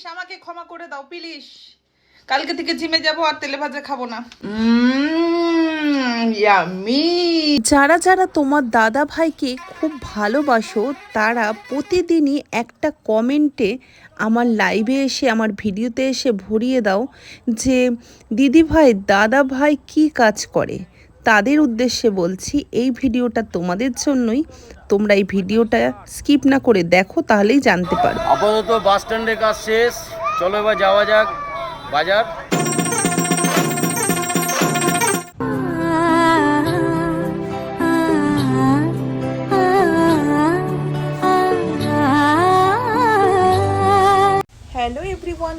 Please আমাকে ক্ষমা করে দাও প্লিজ। কালকে থেকে জিমে যাব আর তেলে ভাজা খাব না। ইয়ামি যারা যারা তোমার দাদা ভাইকে খুব ভালোবাসো তারা প্রতিদিনই একটা কমেন্টে আমার লাইভে এসে আমার ভিডিওতে এসে ভরিয়ে দাও যে দিদি ভাই দাদা ভাই কি কাজ করে? তাদের উদ্দেশ্যে বলছি, এই ভিডিওটা তোমাদের জন্যই। তোমরা এই ভিডিওটা স্কিপ না করে দেখো, তাহলেই জানতে পারো আপাতত বাস স্ট্যান্ডের কাজ শেষ। চলো এবার যাওয়া যাক বাজার।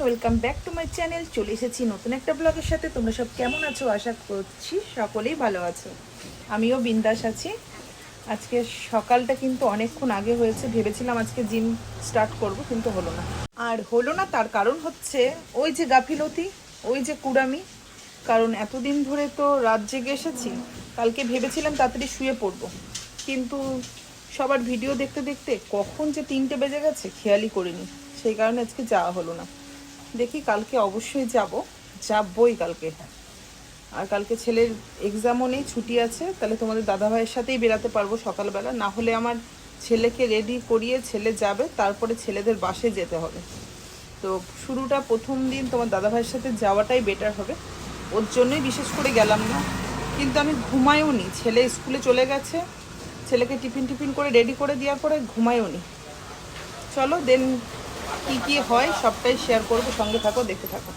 Welcome back to my channel. চলে এসেছি নতুন একটা ব্লগের সাথে। তোমরা সব কেমন আছো? আশা করছি সকলেই ভালো আছো। আমিও বিন্দাস আছি। আজকে সকালটা কিন্তু অনেকক্ষণ আগে হয়েছে। ভেবেছিলাম আজকে জিম স্টার্ট করব, কিন্তু হলো না। আর হলো না, তার কারণ হচ্ছে ওই যে গাফিলতি, ওই যে কুড়ামি। কারণ এতদিন ধরে তো রাত জেগে এসেছি। কালকে ভেবেছিলাম তাড়াতাড়ি শুয়ে পড়ব। কিন্তু সবার ভিডিও দেখতে দেখতে কখন যে তিনটে বেজে গেছে, খেয়ালই করিনি। সেই কারণে আজকে যাওয়া হলো না। দেখি কালকে অবশ্যই যাব। যাবই কালকে। হ্যাঁ আর কালকে ছেলের এক্সামও নেই, ছুটি আছে, তাহলে তোমাদের দাদাভাইয়ের সাথেই বেরাতে পারব সকালবেলা। না হলে আমার ছেলেকে রেডি করিয়ে ছেলে যাবে, তারপরে ছেলেদের বাসে যেতে হবে। তো শুরুটা প্রথম দিন তোমার দাদাভাইয়ের সাথে যাওয়াটাই বেটার হবে। ওর জন্যই বিশেষ করে গেলাম না। কিন্তু আমি ঘুমায়ও নি ছেলে স্কুলে চলে গেছে। ছেলেকে টিফিন টিফিন করে রেডি করে দেওয়ার পরে ঘুমায়ও নি চলো দেন কি কি হয় সবটাই শেয়ার করব, সঙ্গে থাকো, দেখতে থাকো।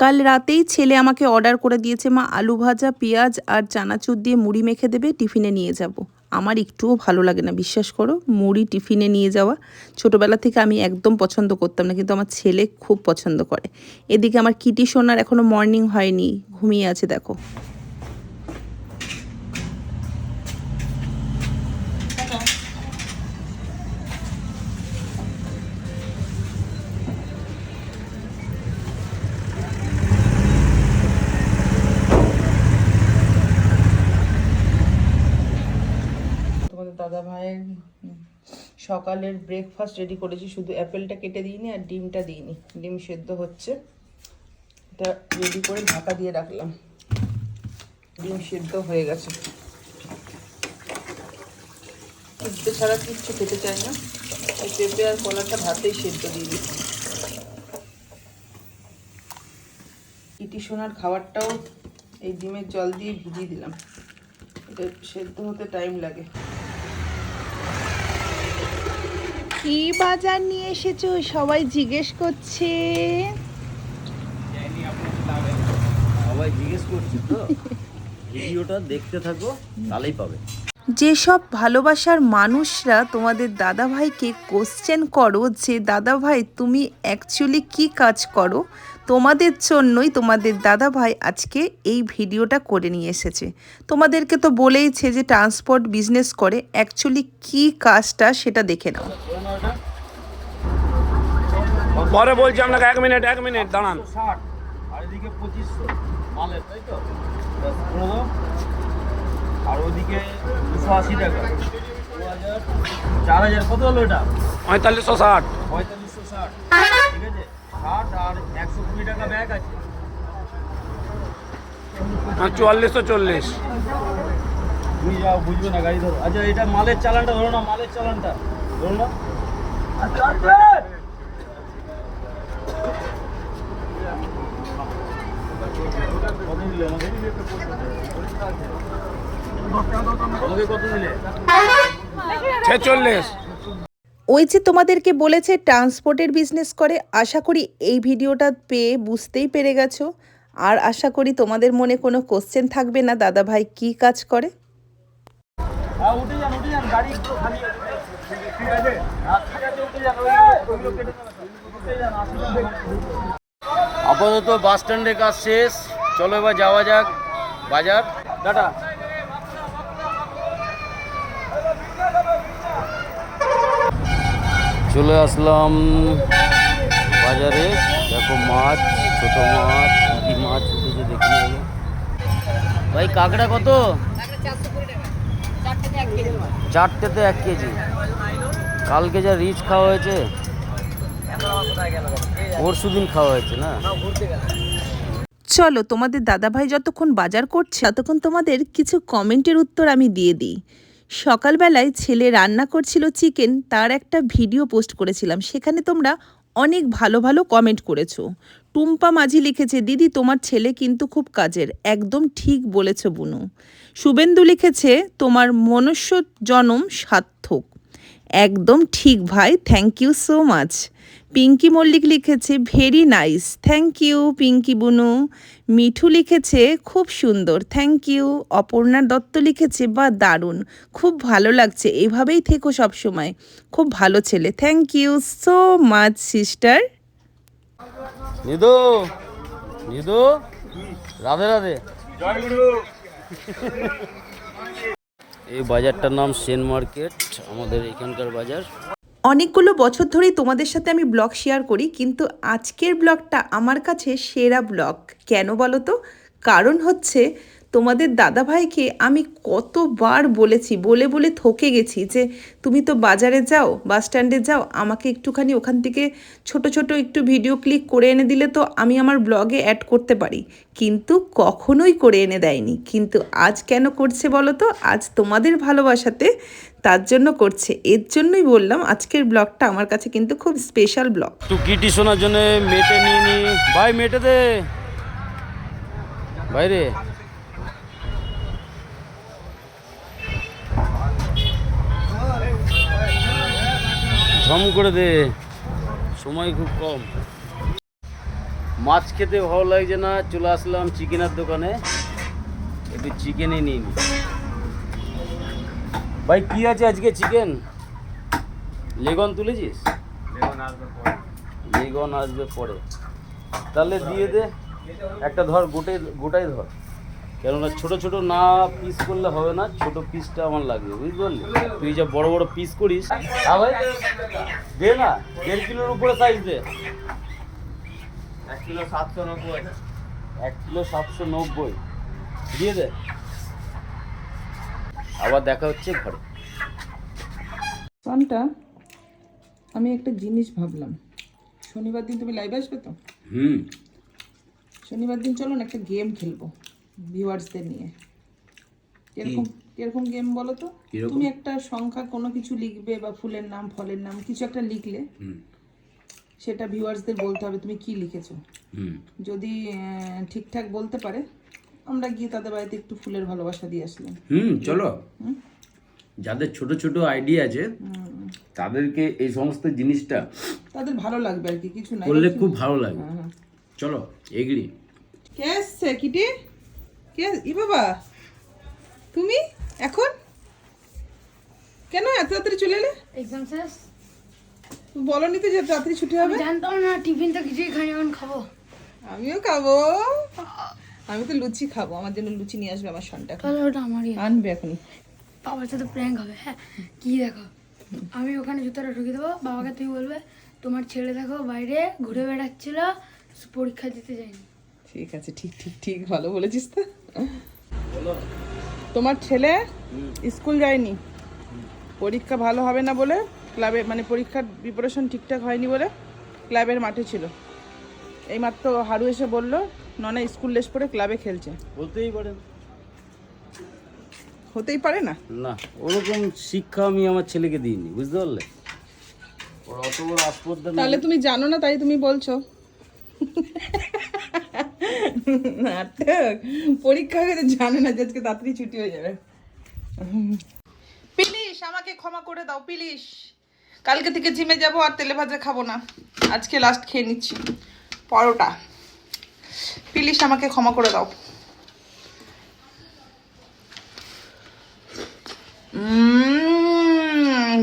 কাল রাতেই ছেলে আমাকে অর্ডার করে দিয়েছে, মা, আলু ভাজা, পেঁয়াজ আর চানাচুর দিয়ে মুড়ি মেখে দেবে, টিফিনে নিয়ে যাব। আমার একটুও ভালো লাগে না, বিশ্বাস করো, মুড়ি টিফিনে নিয়ে যাওয়া। ছোটোবেলা থেকে আমি একদম পছন্দ করতাম না, কিন্তু আমার ছেলে খুব পছন্দ করে। এদিকে আমার কিটি সোনার এখনও মর্নিং হয়নি, ঘুমিয়ে আছে, দেখো। দাদা ভাইয়ের সকালের ব্রেকফাস্ট রেডি করেছি। শুধু অ্যাপেলটা কেটে দিইনি আর ডিমটা দিইনি। ডিম সেদ্ধ হচ্ছে। এটা রেডি করে ঢাকা দিয়ে রাখলাম। ডিম সেদ্ধ হয়ে গেছে। সিদ্ধ ছাড়া কিচ্ছু খেতে চাই না। এই পেঁপে আর কলাটা ভাতেই সেদ্ধ দিয়ে দিই ইটি সোনার খাবারটাও এই ডিমের জল দিয়ে ভিজিয়ে দিলাম। এটা সেদ্ধ হতে টাইম লাগে। কি বাজার নিয়ে এসেছ? সবাই জিজ্ঞেস করছে। সবাই জিজ্ঞেস করছে তো। ভিডিওটা দেখতে থাকো তাহলেই পাবে। যেসব ভালোবাসার মানুষরা তোমাদের দাদাভাইকে কোশ্চেন করো যে দাদাভাই তুমি অ্যাকচুয়ালি কি কাজ করো? তোমাদের জন্যই তোমাদের দাদাভাই আজকে এই ভিডিওটা করে নিয়ে এসেছে। তোমাদেরকে তো বলেইছে যে ট্রান্সপোর্ট বিজনেস করে অ্যাকচুয়ালি কি কাজটা সেটা দেখে নাও। পরে বলছি আপনাকে এক মিনিট এক মিনিট দাঁড়ান। ষাট আর এদিকে পঁচিশশো মালের তাই তো। আর ওদিকে দুশো আশি টাকা। চার হাজার কত হলো এটা? পঁয়তাল্লিশশো ষাট। পঁয়তাল্লিশশো ষাট। ঠিক আছে? ষাট আর একশো কুড়ি টাকা ব্যাগ আছে। চুয়াল্লিশশো চল্লিশ। তুমি যাও বুঝবে না গাড়ি ধরো। আচ্ছা এটা মালের চালানটা ধরো না মালের চালানটা। ধরো না। আচ্ছা, ছেচল্লিশ। ওই যে তোমাদেরকে বলেছে ট্রান্সপোর্টের বিজনেস করে আশা করি এই ভিডিওটা পেয়ে বুঝতেই পেরে গেছো। আর আশা করি তোমাদের মনে কোনো কোশ্চেন থাকবে না দাদা ভাই কী কাজ করে। আপাতত বাস স্ট্যান্ডের কাজ শেষ। চলো এবার যাওয়া যাক বাজার। টাটা। চলে আসলাম বাজারে। দেখো মাছ, ছোট মাছ, কি মাছ উঠেছে দেখি। ভাই, কাঁকড়া কত? চারটেতে এক কেজি। কালকে যা রিচ খাওয়া হয়েছে, পরশু দিন খাওয়া হয়েছে না? চলো তোমাদের দাদাভাই যতক্ষণ বাজার করছে, ততক্ষণ তোমাদের কিছু কমেন্টের উত্তর আমি দিয়ে দিই। সকালবেলায় ছেলে রান্না করছিল চিকেন তার একটা ভিডিও পোস্ট করেছিলাম। সেখানে তোমরা অনেক ভালো ভালো কমেন্ট করেছ। টুম্পা মাঝি লিখেছে, দিদি, তোমার ছেলে কিন্তু খুব কাজের। একদম ঠিক বলেছ বুনু। শুভেন্দু লিখেছে, তোমার মনুষ্য জনম সার্থক। একদম ঠিক ভাই thank you so much Pinki Mallick লিখেছে very nice thank you Pinki Bunu. Mithu লিখেছে খুব সুন্দর। থ্যাংক ইউ অপর্ণা দত্ত লিখেছে বা দারুণ। খুব ভালো লাগছে। এভাবেই থেকো সব সময়। খুব ভালো ছেলে। Thank you so much sister Nidu Nidu Radhe Radhe. এই বাজারটার নাম সেন মার্কেট আমাদের এখানকার বাজার। অনেকগুলো বছর ধরেই তোমাদের সাথে আমি ব্লগ শেয়ার করি, কিন্তু আজকের ব্লগটা আমার কাছে সেরা ব্লগ। কেন বলো তো? কারণ হচ্ছে তোমাদের দাদাভাইকে আমি কতবার বলেছি, বলে বলে থকে গেছি যে তুমি তো বাজারে যাও, বাস স্ট্যান্ডে যাও, আমাকে একটুখানি ওখান থেকে ছোট ছোট একটু ভিডিও ক্লিক করে এনে দিলে তো আমি আমার ব্লগে অ্যাড করতে পারি। কিন্তু কখনোই করে এনে দেয়নি। কিন্তু আজ কেন করছে বলো তো? আজ তোমাদের ভালোবাসাতে তার জন্য করছে। এর জন্যই বললাম আজকের ব্লগটা আমার কাছে কিন্তু খুব স্পেশাল ব্লগ। একটু কিটি শোনার জন্য মেটে নিয়ে নি। ভাই মেটে দে। ভাই রে। ঝম করে দে। সময় খুব কম। মাছ খেতে ভালো লাগছে না, চলে আসলাম চিকেনের দোকানে। একটু চিকেনই নিয়ে নি। ভাই কি আছে আজকে চিকেন লেগন তুলেছিস? লেগন আসবে পরে। তাহলে দিয়ে দে। একটা ধর গোটাই গোটাই ধর। কেননা ছোট ছোট না পিস করলে হবে না ছোট পিসটা আমার লাগবে বুঝতে পারলি? তুই যা বড় বড় পিস করিস হ্যাঁ ভাই দে না দেড় কিলোর উপরে সাইজ দে। এক কিলো সাতশো নব্বই। এক কিলো সাতশো নব্বই। দিয়ে দে। আবার দেখা হচ্ছে ঘরে। সনটা আমি একটা জিনিস ভাবলাম। শনিবার দিন তুমি লাইভ আসবে তো? হুম। শনিবার দিন চলো না একটা গেম খেলব ভিউয়ার্সদের নিয়ে। কীরকম কীরকম গেম বলো তো? তুমি একটা সংখ্যা কোনো কিছু লিখবে বা ফুলের নাম ফলের নাম কিছু একটা লিখলে হুম। সেটা ভিউয়ার্সদের বলতে হবে তুমি কি লিখেছো। যদি আহ, ঠিকঠাক বলতে পারে আমরা গিয়ে তাদের বাড়িতে একটু ফুলের ভালোবাসা দিয়ে আসলাম। হুম চলো। যাদের ছোট ছোট আইডিয়া আছে তাদেরকে এই সমস্ত জিনিসটা তাদের ভালো লাগবে আর কি কিছু না করলে খুব ভালো লাগে হ্যাঁ, হ্যাঁ। চলো এগড়ি কে এসছে কিটি? কে? ই বাবা। তুমি? এখন? কেন এত তাড়াতাড়ি চলে এলে? এক্সাম শেষ? বলনি তো যে তাড়াতাড়ি ছুটি হবে? জানতাম না টিফিন তো কিছুই খাই এখন খাব। আমিও খাব। আমি তো লুচি খাব আমার জন্য লুচি নিয়ে আসবে আমার সনটা তাহলে ওটা আমারই আনবে এখনই বাবার সাথে প্র্যাঙ্ক হবে হ্যাঁ কি দেখো? আমি ওখানে জুতোটা ঢুকে দেবো বাবাকে তুই বলবে তোমার ছেলে দেখো বাইরে ঘুরে বেড়াচ্ছিল পরীক্ষা দিতে যায়নি। ঠিক আছে ঠিক ঠিক ঠিক ভালো বলেছিস তো। তোমার ছেলে স্কুল যায়নি? পরীক্ষা ভালো হবে না বলে ক্লাবে মানে পরীক্ষার প্রিপারেশন ঠিকঠাক হয়নি বলে ক্লাবের মাঠে ছিল। এইমাত্র হারু এসে বলল ননা স্কুল ড্রেস পরে ক্লাবে খেলছে। বলতেই পারেন হতেই পারে না? না ওরকম শিক্ষা আমি আমার ছেলেকে দিইনি বুঝতে পারলে? ওর অত বড় আসপর্দা তাহলে তুমি জানো না তাই তুমি বলছো। নাটক পরীক্ষা করে জানে না যে আজকে তাড়াতাড়ি ছুটি হয়ে যাবে। প্লিজ আমাকে ক্ষমা করে দাও প্লিজ কালকে থেকে জিমে যাব আর তেলে ভাজা খাব না। আজকে লাস্ট খেয়ে নিচ্ছি। পরোটা। প্লিজ আমাকে ক্ষমা করে দাও।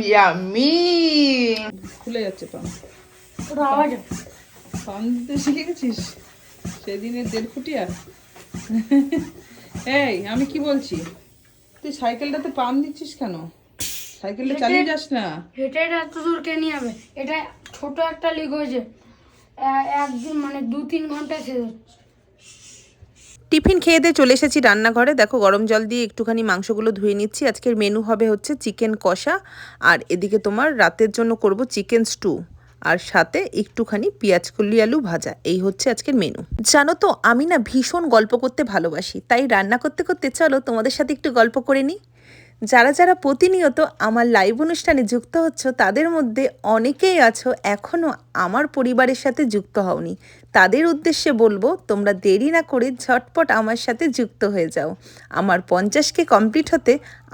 ইয়ামি খুলে যাচ্ছে আওয়াজ পান দিতে শিখে গেছিস সেদিনের দেড় এই আমি কি বলছি? তুই সাইকেলটাতে পাম দিচ্ছিস কেন? সাইকেলটা চালিয়ে যাস না। হেঁটে হেঁটে এত দূর কে নিয়ে যাবে? এটা ছোট একটা লিক হয়েছে একদিন মানে দু তিন ঘন্টায় শেষ হচ্ছে। টিফিন খেয়ে দিয়ে চলে এসেছি রান্নাঘরে। দেখো, গরম জল দিয়ে একটুখানি মাংসগুলো ধুয়ে নিচ্ছি। আজকের মেনু হবে হচ্ছে চিকেন কষা। আর এদিকে তোমার রাতের জন্য করব চিকেন স্টু। আর সাথে একটুখানি পেঁয়াজ কলি আলু ভাজা। এই হচ্ছে আজকের মেনু জানো তো, আমি না ভীষণ গল্প করতে ভালোবাসি। তাই রান্না করতে করতে চলো তোমাদের সাথে একটু গল্প করে নিই। যারা যারা প্রতিনিয়ত আমার লাইভ অনুষ্ঠানে যুক্ত হচ্ছ, তাদের মধ্যে অনেকেই আছো এখনও আমার পরিবারের সাথে যুক্ত হওনি। তাদের উদ্দেশ্যে বলব, তোমরা দেরি না করে ঝটপট আমার সাথে যুক্ত হয়ে যাও। আমার পঞ্চাশকে কমপ্লিট হতে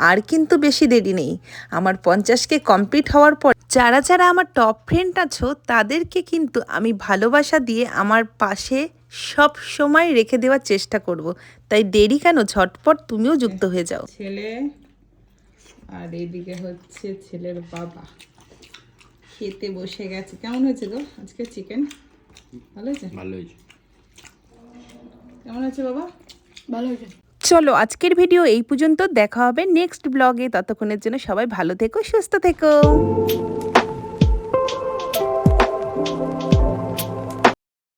আর কিন্তু বেশি দেরি নেই। আমার পঞ্চাশকে কমপ্লিট হওয়ার পর যারা যারা আমার টপ ফ্রেন্ড আছো, তাদেরকে কিন্তু আমি ভালোবাসা দিয়ে আমার পাশে সব সময় রেখে দেওয়ার চেষ্টা করব। তাই দেরি কেন? ঝটপট তুমিও যুক্ত হয়ে যাও। ছেলে আর এইদিকে হচ্ছে ছেলের বাবা। খেতে বসে গেছে। কেমন হয়েছে গো আজকে চিকেন ভালো হয়েছে? ভালো হয়েছে। কেমন হয়েছে বাবা? ভালো হয়েছে। চলো আজকের ভিডিও এই পর্যন্ত। দেখা হবে নেক্সট ব্লগে ততক্ষণের জন্য সবাই ভালো থেকো সুস্থ থেকো।